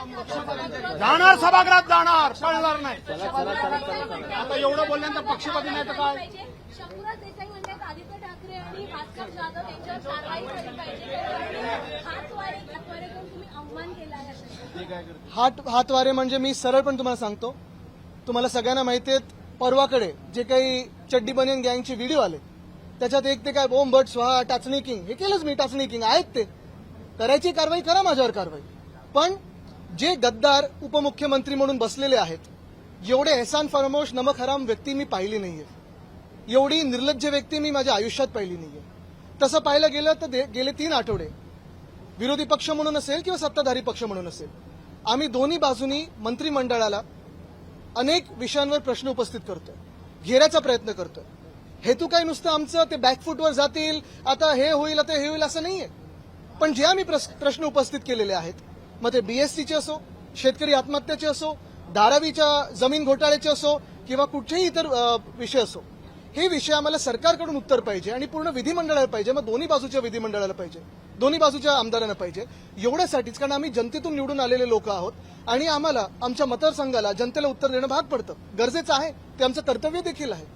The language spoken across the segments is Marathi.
जाणार सभागृहात जाणार कळणार नाही. आता एवढं बोलल्यानंतर पक्षपाती नाही तर काय? शंभूराज देसाई म्हणतात आदित्य ठाकरे आणि भास्कर जाधव यांच्यावर कारवाई झाली पाहिजे. हातवारे हातवारे करून तुम्ही आव्हान केलं आहे. हात हातवारे म्हणजे मी सरळ पण तुम्हाला सांगतो. तुम्हाला सगळ्यांना माहिती आहेत परवाकडे जे काही चड्डी बनियन गँगचे व्हिडिओ आले त्याच्यात एक ते काय बोम बट स्वाहा टाचणी किंग. हे केलंच मी टाचणी किंग. आहेत ते. करायची कारवाई करा माझ्यावर कारवाई. पण जे गद्दार उपमुख्यमंत्री म्हणून बसलेले आहेत एवढे एहसान फरमोश नमक हराम व्यक्ती मी पाहिली नाहीये. एवढी निर्लज्ज व्यक्ती मी माझ्या आयुष्यात पाहिली नाहीये. तसं पाहायला गेलं तर दे- गेले तीन आठवडे. विरोधी पक्ष म्हणून असेल किंवा सत्ताधारी पक्ष म्हणून असेल आम्ही दोन्ही बाजूनी मंत्रिमंडळाला अनेक विषयांवर प्रश्न उपस्थित करतोय घेऱ्याचा प्रयत्न करतोय. हेतू काय नुसतं आमचं? ते बॅकफूटवर जातील आता हे होईल आता हे होईल असं नाहीये. पण जे आम्ही प्रश्न उपस्थित केलेले आहेत मग ते बीएससीचे असो शेतकरी आत्महत्याचे असो धारावीच्या जमीन घोटाळ्याचे असो किंवा कुठेही इतर विषय असो हे विषय आम्हाला सरकारकडून उत्तर पाहिजे आणि पूर्ण विधिमंडळाला पाहिजे. मग दोन्ही बाजूच्या विधिमंडळाला पाहिजे. दोन्ही बाजूच्या आमदारांना पाहिजे. एवढ्यासाठीच कारण आम्ही जनतेतून निवडून आलेले लोक आहोत आणि आम्हाला आमच्या मतदारसंघाला जनतेला उत्तर देणं भाग पडतं. गरजेचं आहे ते आमचं कर्तव्य देखील आहे.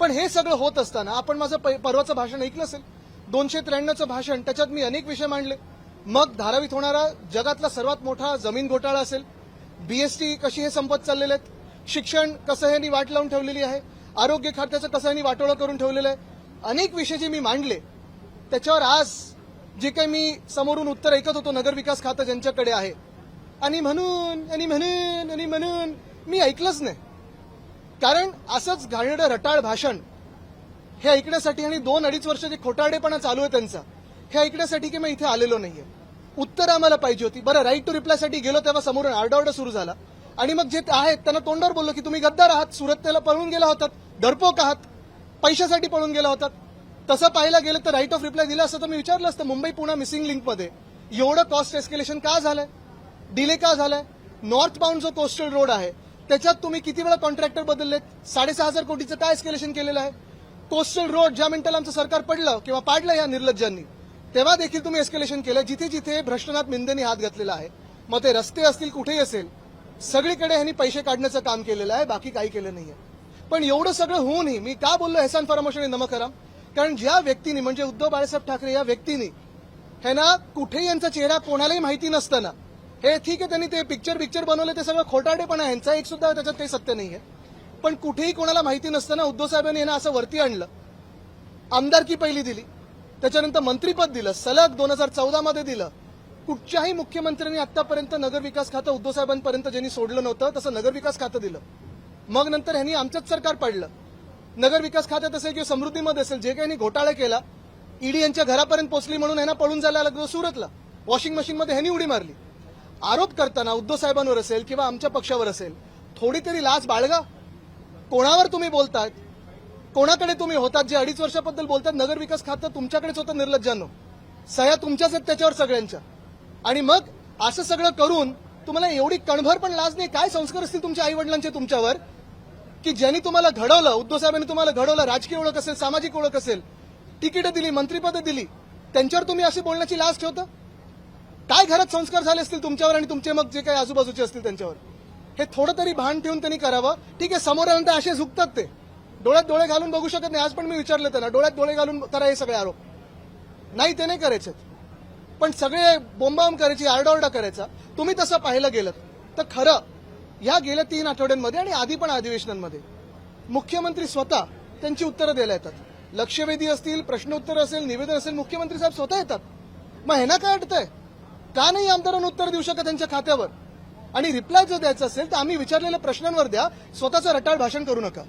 पण हे सगळं होत असताना आपण माझं पै- परवाचं भाषण ऐकलं असेल. दोनशे त्र्याण्णवचं भाषण त्याच्यात मी अनेक विषय मांडले. मग धारावीत होणारा जगातला सर्वात मोठा जमीन घोटाळा असेल. बीएसटी कशी हे संपत चाललेले आहेत? शिक्षण कसं ह्यांनी वाट लावून ठेवलेली आहे? आरोग्य खात्याचं कसं ह्यांनी वाटोळं करून ठेवलेलं आहे? अनेक विषय जे मी मांडले त्याच्यावर आज जे काही मी समोरून उत्तर ऐकत होतो नगरविकास खातं ज्यांच्याकडे आहे. आणि म्हणून आणि म्हणून आणि म्हणून मी ऐकलंच नाही. कारण असंच घाणेरडं रटाळ भाषण हे ऐकण्यासाठी आणि दोन अडीच वर्ष जे खोटारडेपणा चालू आहे त्यांचा हे ऐकण्यासाठी की मी इथे आलेलो नाहीये. उत्तर आम्हाला पाहिजे होती. बरं राईट टू रिप्लायसाठी गेलो तेव्हा समोरून आरडाओरडा सुरू झाला. आणि मग जे आहेत त्यांना तोंडावर बोललो की तुम्ही गद्दार आहात सुरतेला पळून गेला होतात डरपोक आहात पैशासाठी पळून गेला होतात तसं पाहायला गेलं तर राईट ऑफ रिप्लाय दिला असतं तर मी विचारलं असतं मुंबई पुणे मिसिंग लिंकमध्ये एवढं कॉस्ट एस्केलेशन का झालंय? डिले का झालाय? नॉर्थ बाउंड जो कोस्टल रोड आहे त्याच्यात तुम्ही किती वेळा कॉन्ट्रॅक्टर बदललेत? साडेसहा हजार कोटीचं काय एस्केलेशन केलेलं आहे? कोस्टल रोड ज्या मिनिटाला आमचं सरकार पडलं किंवा पाडलं या निर्लज्जांनी तेव्हा देखील तुम्ही एस्केलेशन केलं. जिथे जिथे भ्रष्टनाथ मिंदेनी हात घातलेला आहे मग ते रस्ते असतील कुठेही असेल सगळीकडे ह्यांनी पैसे काढण्याचं काम केलेलं आहे बाकी काही केलं नाहीये. पण एवढं सगळं होऊनही मी का बोललो एहसान फरामोश आणि नमकराम? कारण ज्या व्यक्तीने म्हणजे उद्धव बाळासाहेब ठाकरे या व्यक्तीने ह्यांना कुठेही यांचा चेहरा कोणालाही माहिती नसताना हे ठीक आहे त्यांनी ते पिक्चर पिक्चर बनवले ते सगळं खोटाडेपणा आहे. यांचा एक सुद्धा त्याच्यात काही सत्य नाहीये. पण कुठेही कोणाला माहिती नसताना उद्धव साहेबांनी यांना असं वरती आणलं. आमदारकी पहिली दिली. त्याच्यानंतर मंत्रीपद दिलं सलग दोन हजार चौदामध्ये दिलं. कुठच्याही मुख्यमंत्र्यांनी आतापर्यंत नगरविकास खातं उद्धवसाहेबांपर्यंत ज्यांनी सोडलं नव्हतं तसं नगरविकास खातं दिलं. मग नंतर ह्यांनी आमचंच सरकार पाडलं. नगरविकास खात्यात असेल किंवा समृद्धीमध्ये असेल जे काही घोटाळा केला ईडी यांच्या घरापर्यंत पोहोचली म्हणून ह्यांना पळून जायला लागलं सुरतला. वॉशिंग मशीनमध्ये ह्यांनी उडी मारली. आरोप करताना उद्धव साहेबांवर असेल किंवा आमच्या पक्षावर असेल थोडी तरी लाच बाळगा. कोणावर तुम्ही बोलताय कोणाकडे तुम्ही होतात? जे अडीच वर्षाबद्दल बोलतात नगरविकास खातं तुमच्याकडेच होतं निर्लज्जानं. सह्या तुमच्याच आहेत त्याच्यावर सगळ्यांच्या. आणि मग असं सगळं करून तुम्हाला एवढी कणभर पण लाज नाही? काय संस्कार असतील तुमच्या आई वडिलांचे तुमच्यावर? की ज्यांनी तुम्हाला घडवलं उद्धव साहेबांनी तुम्हाला घडवलं राजकीय ओळख असेल सामाजिक ओळख असेल तिकीटं दिली मंत्रिपदं दिली त्यांच्यावर तुम्ही अशी बोलण्याची लाज ठेवता? काय घरात संस्कार झाले असतील तुमच्यावर आणि तुमचे मग जे काही आजूबाजूचे असतील त्यांच्यावर? हे थोडं तरी भान ठेवून त्यांनी करावं. ठीक आहे समोर असे झुकतात ते. डोळ्यात डोळे घालून बघू शकत नाही. आज पण मी विचारलं त्यांना डोळ्यात डोळे घालून करा हे सगळे आरोप. नाही ते नाही करायचे. पण सगळे बोंबाम करायची आरडाओरडा करायचा. तुम्ही तसं पाहायला गेलं तर खरं ह्या गेल्या तीन आठवड्यांमध्ये आणि आधी पण अधिवेशनांमध्ये मुख्यमंत्री स्वतः त्यांची उत्तरं द्यायला येतात. लक्षवेधी असतील प्रश्नोत्तर असेल निवेदन असेल मुख्यमंत्री साहेब स्वतः येतात. मग ह्यांना काय अडतंय? का नाही आमदारांना उत्तर देऊ शकत त्यांच्या खात्यावर? आणि रिप्लाय जर द्यायचा असेल तर आम्ही विचारलेल्या प्रश्नांवर द्या. स्वतःचं रटाळ भाषण करू नका.